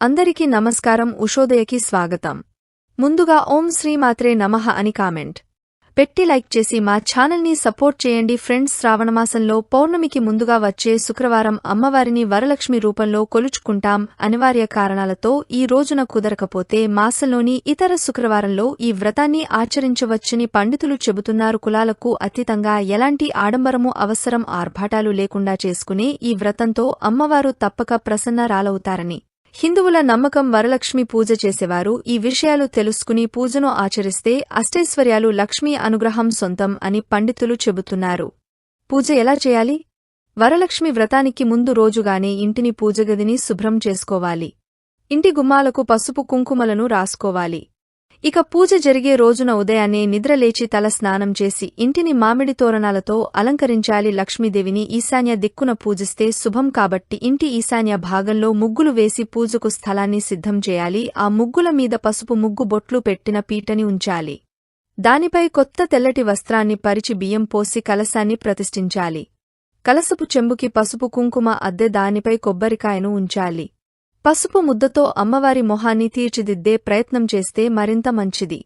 అందరికీ నమస్కారం ఉషోదయకి స్వాగతం. ముందుగా ఓం శ్రీమాత్రే నమః అని కామెంట్. పెట్టి లైక్ చేసి మా ఛానల్ని సపోర్ట్ చేయండి ఫ్రెండ్స్. శ్రావణమాసంలో పౌర్ణమికి ముందుగా వచ్చే శుక్రవారం అమ్మవారిని వరలక్ష్మి రూపంలో కొలుచుకుంటాం. అనివార్య కారణాలతో ఈ రోజున కుదరకపోతే మాసంలోని ఇతర శుక్రవారంలో ఈ వ్రతాన్ని ఆచరించవచ్చని పండితులు చెబుతున్నారు. కులాలకు అతీతంగా ఎలాంటి ఆడంబరము అవసరం ఆర్భాటాలు లేకుండా చేసుకునే ఈ వ్రతంతో అమ్మవారు తప్పక ప్రసన్నరాలవుతారని హిందువుల నమ్మకం వరలక్ష్మి పూజ చేసేవారు. ఈ విషయాలు తెలుసుకుని పూజను ఆచరిస్తే అష్టైశ్వర్యాలు లక్ష్మీ అనుగ్రహం సొంతం అని పండితులు చెబుతున్నారు. పూజ ఎలా చేయాలి? వరలక్ష్మి వ్రతానికి ముందు రోజుగానే ఇంటిని పూజగదిని శుభ్రం చేసుకోవాలి. ఇంటి గుమ్మాలకు పసుపు కుంకుమలను రాసుకోవాలి. ఇక పూజ జరిగే రోజున ఉదయాన్నే నిద్రలేచి తల స్నానం చేసి ఇంటిని మామిడి తోరణాలతో అలంకరించాలి లక్ష్మీదేవిని ఈశాన్య దిక్కున పూజిస్తే శుభం కాబట్టి ఇంటి ఈశాన్య భాగంలో ముగ్గులు వేసి పూజకు స్థలాన్ని సిద్ధం చేయాలి. ఆ ముగ్గుల మీద పసుపు ముగ్గు బొట్లు పెట్టిన పీటని ఉంచాలి. దానిపై కొత్త తెల్లటి వస్త్రాన్ని పరిచి బియ్యం పోసి కలశాన్ని ప్రతిష్ఠించాలి. కలసపు చెంబుకి పసుపు కుంకుమ అద్దె దానిపై కొబ్బరికాయను ఉంచాలి. పసుపు ముద్దతో అమ్మవారి మొహాన్ని తీర్చిదిద్దే ప్రయత్నం చేస్తే మరింత మంచిది.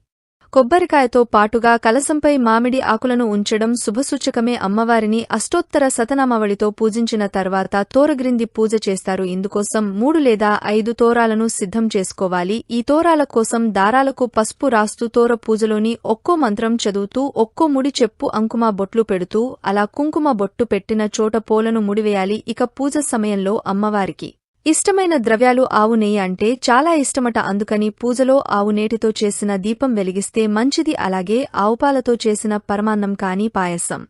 కొబ్బరికాయతో పాటుగా కలసంపై మామిడి ఆకులను ఉంచడం శుభసూచకమే అమ్మవారిని అష్టోత్తర శతనామవళితో పూజించిన తర్వాత తోరగ్రింది పూజ చేస్తారు. ఇందుకోసం మూడు లేదా ఐదు తోరాలను సిద్ధం చేసుకోవాలి. ఈ తోరాల కోసం దారాలకు పసుపు రాస్తూ తోర పూజలోని ఒక్కో మంత్రం చదువుతూ ఒక్కో ముడి చెప్పు అంకుమ బొట్లు పెడుతూ అలా కుంకుమ బొట్టు పెట్టిన చోట పోలను ముడివేయాలి. ఇక పూజ సమయంలో అమ్మవారికి ఇష్టమైన ద్రవ్యాలు ఆవు నెయ్యి అంటే చాలా ఇష్టమట. అందుకని పూజలో ఆవు నేటితో చేసిన దీపం వెలిగిస్తే మంచిది. అలాగే ఆవుపాలతో చేసిన పరమాన్నం కాని పాయసం.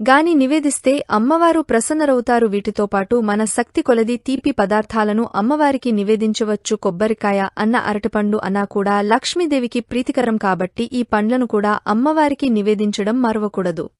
గాని నివేదిస్తే అమ్మవారు ప్రసన్నరవుతారు. వీటితో పాటు మన శక్తి కొలది తీపి పదార్థాలను అమ్మవారికి నివేదించవచ్చు. కొబ్బరికాయ అన్న అరటిపండు అన్నా కూడా లక్ష్మీదేవికి ప్రీతికరం కాబట్టి ఈ పండ్లను కూడా అమ్మవారికి నివేదించడం మరవకూడదు.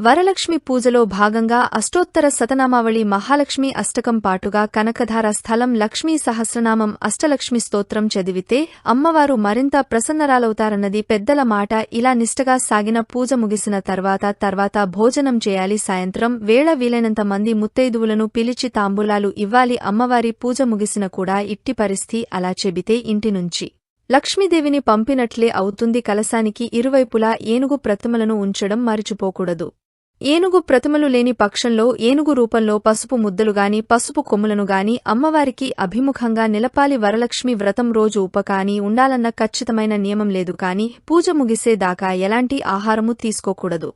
వరలక్ష్మి పూజలో భాగంగా అష్టోత్తర శతనామావళి మహాలక్ష్మి అష్టకం పాటుగా కనకధార స్థలం లక్ష్మీ సహస్రనామం అష్టలక్ష్మి స్తోత్రం చదివితే అమ్మవారు మరింత ప్రసన్నరాలవుతారన్నది పెద్దల మాట. ఇలా నిష్టగా సాగిన పూజ ముగిసిన తర్వాత తర్వాత భోజనం చేయాలి. సాయంత్రం వేళ వీలైనంత మంది ముత్తైదువులను పిలిచి తాంబూలాలు ఇవ్వాలి. అమ్మవారి పూజ ముగిసిన కూడా ఇట్టి పరిస్థితి అలా చెబితే ఇంటి నుంచి లక్ష్మీదేవిని పంపినట్లే అవుతుంది. కలశానికి ఇరువైపులా ఏనుగు ప్రతిమలను ఉంచడం మరిచిపోకూడదు. ఏనుగు ప్రతిమలు లేని పక్షంలో ఏనుగు రూపంలో పసుపు ముద్దలుగాని పసుపు కొమ్ములను గాని అమ్మవారికి అభిముఖంగా నిలపాలి వరలక్ష్మి వ్రతం రోజు ఉపకాని ఉండాలన్న ఖచ్చితమైన నియమం లేదు కాని పూజ ముగిసేదాకా ఎలాంటి ఆహారము తీసుకోకూడదు.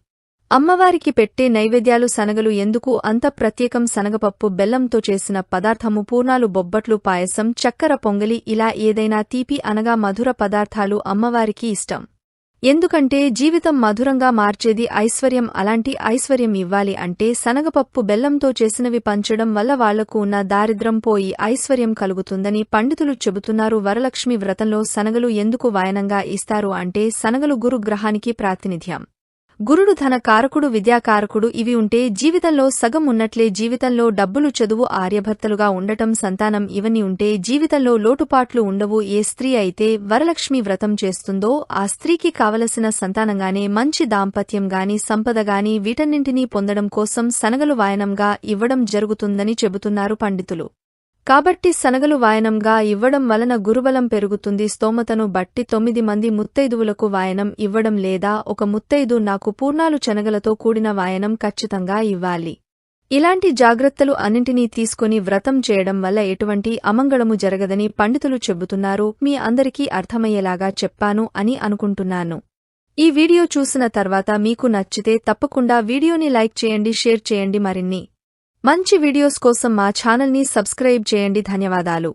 అమ్మవారికి పెట్టే నైవేద్యాలు శనగలు ఎందుకు అంత ప్రత్యేకం శనగపప్పు బెల్లంతో చేసిన పదార్థము పూర్ణాలు బొబ్బట్లు పాయసం చక్కెర పొంగలి ఇలా ఏదైనా తీపి అనగా మధుర పదార్థాలు అమ్మవారికి ఇష్టం. ఎందుకంటే జీవితం మధురంగా మార్చేది ఐశ్వర్యం అలాంటి ఐశ్వర్యం ఇవ్వాలి అంటే శనగపప్పు బెల్లంతో చేసినవి పంచడం వల్ల వాళ్ళకు ఉన్న దారిద్రం పోయి ఐశ్వర్యం కలుగుతుందని పండితులు చెబుతున్నారు. వరలక్ష్మి వ్రతంలో శనగలు ఎందుకు వాయనంగా ఇస్తారు అంటే శనగలు గురుగ్రహానికి ప్రాతినిధ్యం. గురుడు ధన కారకుడు విద్యాకారకుడు ఇవి ఉంటే జీవితంలో సగం ఉన్నట్లే జీవితంలో డబ్బులు చదువు ఆర్యభర్తలుగా ఉండటం సంతానం ఇవన్నీ ఉంటే జీవితంలో లోటుపాట్లు ఉండవు. ఏ స్త్రీ అయితే వరలక్ష్మి వ్రతం చేస్తుందో ఆ స్త్రీకి కావలసిన సంతానంగానే మంచి దాంపత్యం గాని సంపద గాని వీటన్నింటినీ పొందడం కోసం సనగలు వాయనంగా ఇవ్వడం జరుగుతుందని చెబుతున్నారు పండితులు. కాబట్టి శనగలు వాయనంగా ఇవ్వడం వలన గురుబలం పెరుగుతుంది. స్తోమతను బట్టి తొమ్మిది మంది ముత్తైదువులకు వాయనం ఇవ్వడం లేదా ఒక ముత్తైదు నాకు పూర్ణాలు శనగలతో కూడిన వాయనం ఖచ్చితంగా ఇవ్వాలి. ఇలాంటి జాగ్రత్తలు అన్నింటినీ తీసుకుని వ్రతం చేయడం వల్ల ఎటువంటి అమంగళము జరగదని పండితులు చెబుతున్నారు. మీ అందరికీ అర్థమయ్యేలాగా చెప్పాను అని అనుకుంటున్నాను. ఈ వీడియో చూసిన తర్వాత మీకు నచ్చితే తప్పకుండా వీడియోని లైక్ చేయండి షేర్ చేయండి మరిన్ని. మంచి వీడియోస్ కోసం మా ఛానల్ని సబ్స్క్రైబ్ చేయండి. ధన్యవాదాలు.